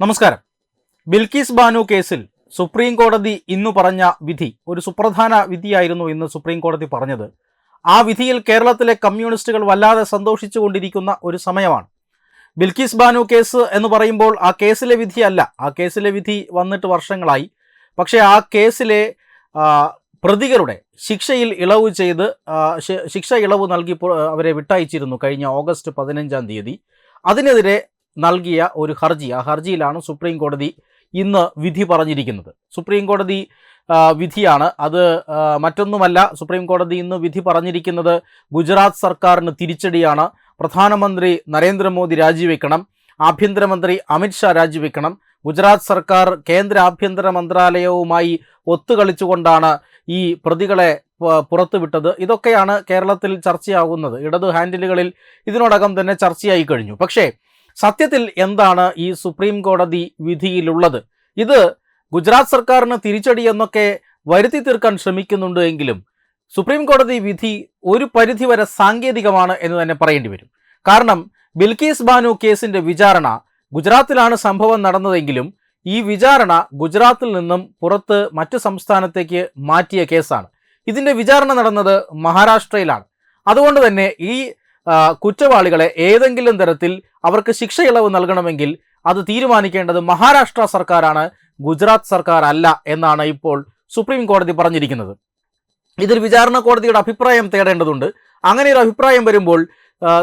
നമസ്കാരം. ബിൽക്കീസ് ബാനു കേസിൽ സുപ്രീം കോടതി ഇന്ന് പറഞ്ഞ വിധി ഒരു സുപ്രധാന വിധിയായിരുന്നു ഇന്ന് സുപ്രീം കോടതി പറഞ്ഞത്. ആ വിധിയിൽ കേരളത്തിലെ കമ്മ്യൂണിസ്റ്റുകൾ വല്ലാതെ സന്തോഷിച്ചുകൊണ്ടിരിക്കുന്ന ഒരു സമയമാണ്. ബിൽക്കീസ് ബാനു കേസ് എന്ന് പറയുമ്പോൾ ആ കേസിലെ വിധിയല്ല. ആ കേസിലെ വിധി വന്നിട്ട് വർഷങ്ങളായി. പക്ഷേ ആ കേസിലെ പ്രതികളുടെ ശിക്ഷയിൽ ഇളവ് ചെയ്ത് ശിക്ഷ ഇളവ് നൽകി അവരെ വിട്ടയച്ചിരുന്നു കഴിഞ്ഞ ഓഗസ്റ്റ് പതിനഞ്ചാം തീയതി. അതിനെതിരെ നൽകിയ ഒരു ഹർജി. ആ ഹർജിയിലാണ് സുപ്രീം കോടതി ഇന്ന് വിധി പറഞ്ഞിരിക്കുന്നത്. സുപ്രീം കോടതി വിധിയാണ്. അത് മറ്റൊന്നുമല്ല. സുപ്രീം കോടതി ഇന്ന് വിധി പറഞ്ഞിരിക്കുന്നത് ഗുജറാത്ത് സർക്കാരിന് തിരിച്ചടിയാണ്. പ്രധാനമന്ത്രി നരേന്ദ്രമോദി രാജിവെക്കണം. ആഭ്യന്തരമന്ത്രി അമിത്ഷാ രാജിവെക്കണം. ഗുജറാത്ത് സർക്കാർ കേന്ദ്ര ആഭ്യന്തര മന്ത്രാലയവുമായി ഒത്തുകളിച്ചുകൊണ്ടാണ് ഈ പ്രതികളെ പുറത്തുവിട്ടത്. ഇതൊക്കെയാണ് കേരളത്തിൽ ചർച്ചയാകുന്നത് ഇടതു ഹാൻഡിലുകളിൽ ഇതിനോടകം തന്നെ ചർച്ചയായി കഴിഞ്ഞു. പക്ഷേ സത്യത്തിൽ എന്താണ് ഈ സുപ്രീം കോടതി വിധിയിലുള്ളത്? ഇത് ഗുജറാത്ത് സർക്കാരിന് തിരിച്ചടി എന്നൊക്കെ വരുത്തി തീർക്കാൻ ശ്രമിക്കുന്നുണ്ട് എങ്കിലും സുപ്രീം കോടതി വിധി ഒരു പരിധിവരെ സാങ്കേതികമാണ് എന്ന് തന്നെ പറയേണ്ടി വരും. കാരണം ബിൽക്കീസ് ബാനു കേസിന്റെ വിചാരണ ഗുജറാത്തിലാണ് സംഭവം നടന്നതെങ്കിലും ഈ വിചാരണ ഗുജറാത്തിൽ നിന്നും പുറത്ത് മറ്റു സംസ്ഥാനത്തേക്ക് മാറ്റിയ കേസാണ്. ഇതിന്റെ വിചാരണ നടന്നത് മഹാരാഷ്ട്രയിലാണ്. അതുകൊണ്ട് തന്നെ ഈ കുറ്റവാളികളെ ഏതെങ്കിലും തരത്തിൽ അവർക്ക് ശിക്ഷ ഇളവ് നൽകണമെങ്കിൽ അത് തീരുമാനിക്കേണ്ടത് മഹാരാഷ്ട്ര സർക്കാരാണ് ഗുജറാത്ത് സർക്കാർ അല്ല എന്നാണ് ഇപ്പോൾ സുപ്രീം കോടതി പറഞ്ഞിരിക്കുന്നത്. ഇതിൽ വിചാരണ കോടതിയുടെ അഭിപ്രായം തേടേണ്ടതുണ്ട്. അങ്ങനെ ഒരു അഭിപ്രായം വരുമ്പോൾ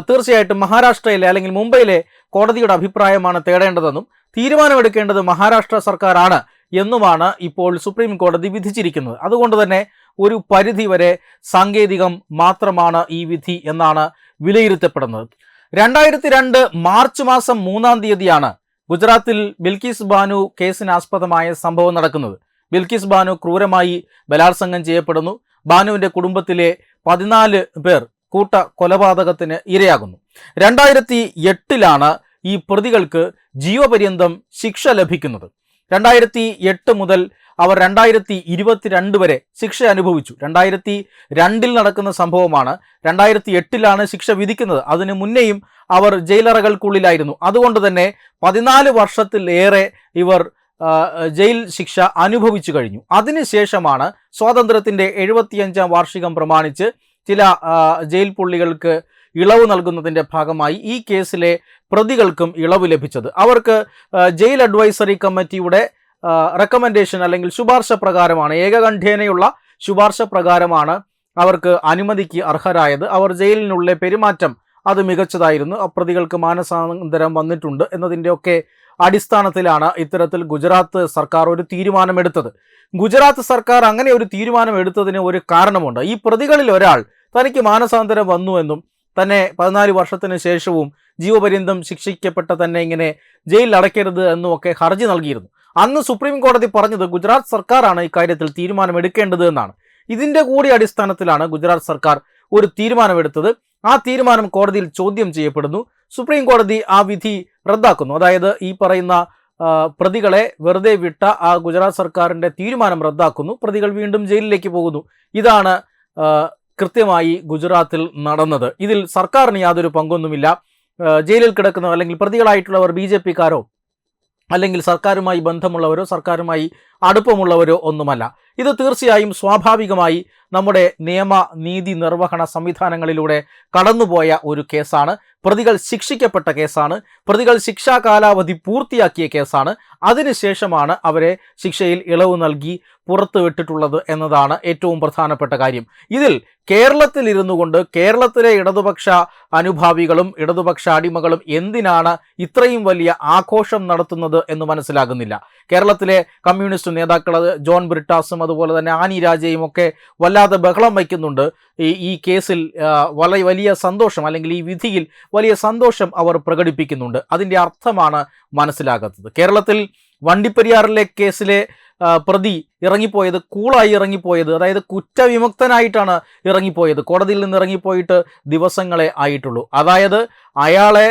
തീർച്ചയായിട്ടും മഹാരാഷ്ട്രയിലെ അല്ലെങ്കിൽ മുംബൈയിലെ കോടതിയുടെ അഭിപ്രായമാണ് തേടേണ്ടതെന്നും തീരുമാനമെടുക്കേണ്ടത് മഹാരാഷ്ട്ര സർക്കാരാണ് എന്നുമാണ് ഇപ്പോൾ സുപ്രീം കോടതി വിധിച്ചിരിക്കുന്നത്. അതുകൊണ്ട് തന്നെ ഒരു പരിധി വരെ സാങ്കേതികം മാത്രമാണ് ഈ വിധി എന്നാണ് വിലയിരുത്തപ്പെടുന്നത്. രണ്ടായിരത്തി രണ്ട് മാർച്ച് മാസം മൂന്നാം തീയതിയാണ് ഗുജറാത്തിൽ ബിൽക്കീസ് ബാനു കേസിനാസ്പദമായ സംഭവം നടക്കുന്നത്. ബിൽക്കീസ് ബാനു ക്രൂരമായി ബലാത്സംഗം ചെയ്യപ്പെടുന്നു. ബാനുവിന്റെ കുടുംബത്തിലെ പതിനാല് പേർ കൂട്ട കൊലപാതകത്തിന് ഇരയാകുന്നു. രണ്ടായിരത്തി എട്ടിലാണ് ഈ പ്രതികൾക്ക് ജീവപര്യന്തം ശിക്ഷ ലഭിക്കുന്നത്. രണ്ടായിരത്തി എട്ട് മുതൽ അവർ രണ്ടായിരത്തി ഇരുപത്തിരണ്ട് വരെ ശിക്ഷ അനുഭവിച്ചു. രണ്ടായിരത്തി രണ്ടിൽ നടക്കുന്ന സംഭവമാണ് രണ്ടായിരത്തി എട്ടിലാണ് ശിക്ഷ വിധിക്കുന്നത്. അതിനു മുന്നേയും അവർ ജയിലറകൾക്കുള്ളിലായിരുന്നു. അതുകൊണ്ട് തന്നെ പതിനാല് വർഷത്തിലേറെ ഇവർ ജയിൽ ശിക്ഷ അനുഭവിച്ചു കഴിഞ്ഞു. അതിനുശേഷമാണ് സ്വാതന്ത്ര്യത്തിന്റെ എഴുപത്തിയഞ്ചാം വാർഷികം പ്രമാണിച്ച് ചില ജയിൽ പുള്ളികൾക്ക് ഇളവ് നൽകുന്നതിന്റെ ഭാഗമായി ഈ കേസിലെ പ്രതികൾക്കും ഇളവ് ലഭിച്ചത്. അവർക്ക് ജയിൽ അഡ്വൈസറി കമ്മിറ്റിയുടെ റെക്കമെൻഡേഷൻ അല്ലെങ്കിൽ ശുപാർശ പ്രകാരമാണ് ഏകകണ്ഠേനയുള്ള ശുപാർശ പ്രകാരമാണ് അവർക്ക് അനുമതിക്ക് അർഹരായത്. അവർ ജയിലിനുള്ളിലെ പെരുമാറ്റം അത് മികച്ചതായിരുന്നു. അപ്രതികൾക്ക് പ്രതികൾക്ക് മാനസാന്തരം വന്നിട്ടുണ്ട് എന്നതിന്റെയൊക്കെ അടിസ്ഥാനത്തിലാണ് ഇത്തരത്തിൽ ഗുജറാത്ത് സർക്കാർ ഒരു തീരുമാനമെടുത്തത്. ഗുജറാത്ത് സർക്കാർ അങ്ങനെ ഒരു തീരുമാനം എടുത്തതിന് ഒരു കാരണമുണ്ട്. ഈ പ്രതികളിൽ ഒരാൾ തനിക്ക് മാനസാന്തരം വന്നുവെന്നും തന്നെ പതിനാല് വർഷത്തിന് ശേഷവും ജീവപര്യന്തം ശിക്ഷിക്കപ്പെട്ട തന്നെ ഇങ്ങനെ ജയിലിൽ അടയ്ക്കരുത് എന്നുമൊക്കെ ഹർജി നൽകിയിരുന്നു. അന്ന് സുപ്രീം കോടതി പറഞ്ഞത് ഗുജറാത്ത് സർക്കാരാണ് ഇക്കാര്യത്തിൽ തീരുമാനമെടുക്കേണ്ടത് എന്നാണ്. ഇതിന്റെ കൂടി അടിസ്ഥാനത്തിലാണ് ഗുജറാത്ത് സർക്കാർ ഒരു തീരുമാനമെടുത്തത്. ആ തീരുമാനം കോടതിയിൽ ചോദ്യം ചെയ്യപ്പെടുന്നു. സുപ്രീം കോടതി ആ വിധി റദ്ദാക്കുന്നു. അതായത് ഈ പറയുന്ന പ്രതികളെ വെറുതെ വിട്ട ആ ഗുജറാത്ത് സർക്കാരിന്റെ തീരുമാനം റദ്ദാക്കുന്നു. പ്രതികൾ വീണ്ടും ജയിലിലേക്ക് പോകുന്നു. ഇതാണ് കൃത്യമായി ഗുജറാത്തിൽ നടന്നത്. ഇതിൽ സർക്കാരിന് യാതൊരു പങ്കൊന്നുമില്ല. ജയിലിൽ കിടക്കുന്നവർ അല്ലെങ്കിൽ പ്രതികളായിട്ടുള്ളവർ ബി ജെ പിക്കാരോ അല്ലെങ്കിൽ സർക്കാരുമായി ബന്ധമുള്ളവരോ സർക്കാരുമായി അടുപ്പമുള്ളവരോ ഒന്നുമല്ല. ഇത് തീർച്ചയായും സ്വാഭാവികമായി നമ്മുടെ നിയമ നീതി നിർവഹണ സംവിധാനങ്ങളിലൂടെ കടന്നുപോയ ഒരു കേസാണ്. പ്രതികൾ ശിക്ഷിക്കപ്പെട്ട കേസാണ്. പ്രതികൾ ശിക്ഷാ കാലാവധി പൂർത്തിയാക്കിയ കേസാണ്. അതിനുശേഷമാണ് അവരെ ശിക്ഷയിൽ ഇളവ് നൽകി പുറത്തു വിട്ടിട്ടുള്ളത് എന്നതാണ് ഏറ്റവും പ്രധാനപ്പെട്ട കാര്യം. ഇതിൽ കേരളത്തിൽ ഇരുന്നു കൊണ്ട് കേരളത്തിലെ ഇടതുപക്ഷ അനുഭാവികളും ഇടതുപക്ഷ അടിമകളും എന്തിനാണ് ഇത്രയും വലിയ ആഘോഷം നടത്തുന്നത് എന്ന് മനസ്സിലാകുന്നില്ല. കേരളത്തിലെ കമ്മ്യൂണിസ്റ്റ് നേതാക്കൾ ജോൺ ബ്രിട്ടാസും അതുപോലെ തന്നെ ആനി രാജയും ഒക്കെ വല്ലാതെ ബഹളം വയ്ക്കുന്നുണ്ട്. ഈ ഈ കേസിൽ വളരെ വലിയ സന്തോഷം അല്ലെങ്കിൽ ഈ വിധിയിൽ വലിയ സന്തോഷം അവർ പ്രകടിപ്പിക്കുന്നുണ്ട്. അതിന്റെ അർത്ഥമാണ് മനസ്സിലാകാത്തത്. കേരളത്തിൽ വണ്ടിപ്പെരിയാറിലെ കേസിലെ പ്രതി ഇറങ്ങിപ്പോയത് കൂളായി ഇറങ്ങിപ്പോയത് അതായത് കുറ്റവിമുക്തനായിട്ടാണ് ഇറങ്ങിപ്പോയത്. കോടതിയിൽ നിന്ന് ഇറങ്ങിപ്പോയിട്ട് ദിവസങ്ങളെ ആയിട്ടുള്ളൂ. അതായത് അയാളെ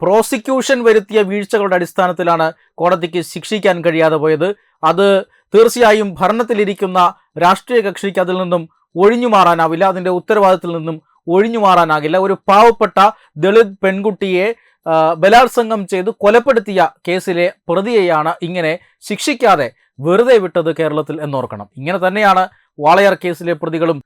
പ്രോസിക്യൂഷൻ വരുത്തിയ വീഴ്ചകളുടെ അടിസ്ഥാനത്തിലാണ് കോടതിക്ക് ശിക്ഷിക്കാൻ കഴിയാതെ പോയത്. അത് തീർച്ചയായും ഭരണത്തിലിരിക്കുന്ന രാഷ്ട്രീയ കക്ഷിക്ക് അതിൽ നിന്നും ഒഴിഞ്ഞു മാറാനാവില്ല. അതിന്റെ ഉത്തരവാദിത്തത്തിൽ നിന്നും ഒഴിഞ്ഞു മാറാനാകില്ല. ഒരു പാവപ്പെട്ട ദളിത് പെൺകുട്ടിയെ ബലാത്സംഗം ചെയ്ത് കൊലപ്പെടുത്തിയ കേസിലെ പ്രതിയെയാണ് ഇങ്ങനെ ശിക്ഷിക്കാതെ വെറുതെ വിട്ടത് കേരളത്തിൽ എന്നോർക്കണം. ഇങ്ങനെ തന്നെയാണ് വാളയാർ കേസിലെ പ്രതികളും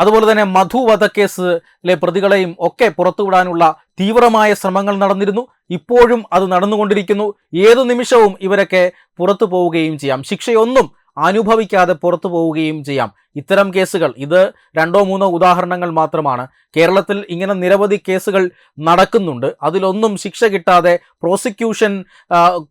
അതുപോലെ തന്നെ മധു വധക്കേസിലെ പ്രതികളെയും ഒക്കെ പുറത്തുവിടാനുള്ള തീവ്രമായ ശ്രമങ്ങൾ നടന്നിരുന്നു. ഇപ്പോഴും അത് നടന്നുകൊണ്ടിരിക്കുന്നു. ഏതു നിമിഷവും ഇവരൊക്കെ പുറത്തു പോവുകയും ചെയ്യാം. ശിക്ഷയൊന്നും അനുഭവിക്കാതെ പുറത്തു പോവുകയും ചെയ്യാം. ഇത്തരം കേസുകൾ ഇത് രണ്ടോ മൂന്നോ ഉദാഹരണങ്ങൾ മാത്രമാണ്. കേരളത്തിൽ ഇങ്ങനെ നിരവധി കേസുകൾ നടക്കുന്നുണ്ട്. അതിലൊന്നും ശിക്ഷ കിട്ടാതെ പ്രോസിക്യൂഷൻ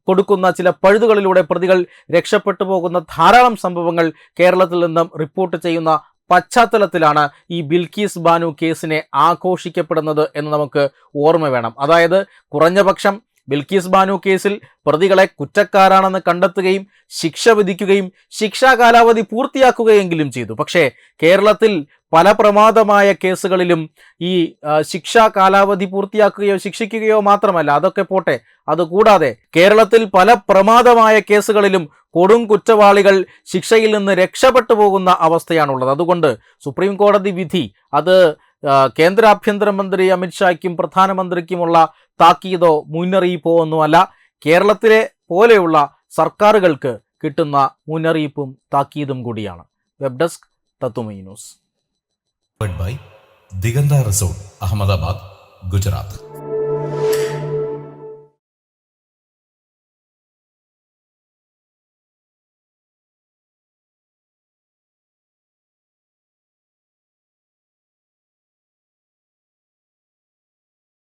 കൊടുക്കുന്ന ചില പഴുതുകളിലൂടെ പ്രതികൾ രക്ഷപ്പെട്ടു പോകുന്ന ധാരാളം സംഭവങ്ങൾ കേരളത്തിൽ നിന്നും റിപ്പോർട്ട് ചെയ്യുന്ന പശ്ചാത്തലത്തിലാണ് ഈ ബിൽക്കീസ് ബാനു കേസിനെ ആഘോഷിക്കപ്പെടുന്നത് എന്ന് നമുക്ക് ഓർമ്മ വേണം. അതായത് കുറഞ്ഞപക്ഷം ബിൽക്കീസ് ബാനു കേസിൽ പ്രതികളെ കുറ്റക്കാരാണെന്ന് കണ്ടെത്തുകയും ശിക്ഷ വിധിക്കുകയും ശിക്ഷാ കാലാവധി പൂർത്തിയാക്കുകയെങ്കിലും ചെയ്തു. പക്ഷേ കേരളത്തിൽ പല പ്രമാദമായ കേസുകളിലും ഈ ശിക്ഷാ കാലാവധി പൂർത്തിയാക്കുകയോ ശിക്ഷിക്കുകയോ മാത്രമല്ല അതൊക്കെ പോട്ടെ. അതുകൂടാതെ കേരളത്തിൽ പല പ്രമാദമായ കേസുകളിലും കൊടും കുറ്റവാളികൾ ശിക്ഷയിൽ നിന്ന് രക്ഷപ്പെട്ടു പോകുന്ന അവസ്ഥയാണുള്ളത്. അതുകൊണ്ട് സുപ്രീം കോടതി വിധി അത് കേന്ദ്ര ആഭ്യന്തരമന്ത്രി അമിത്ഷായ്ക്കും പ്രധാനമന്ത്രിക്കുമുള്ള താക്കീതോ മുന്നറിയിപ്പോ ഒന്നുമല്ല കേരളത്തിലെ പോലെയുള്ള സർക്കാരുകൾക്ക് കിട്ടുന്ന മുന്നറിയിപ്പും താക്കീതും കൂടിയാണ്. വെബ് ഡെസ്ക് തത്തുമൈ news. Diganda Resort, Ahmedabad, Gujarat.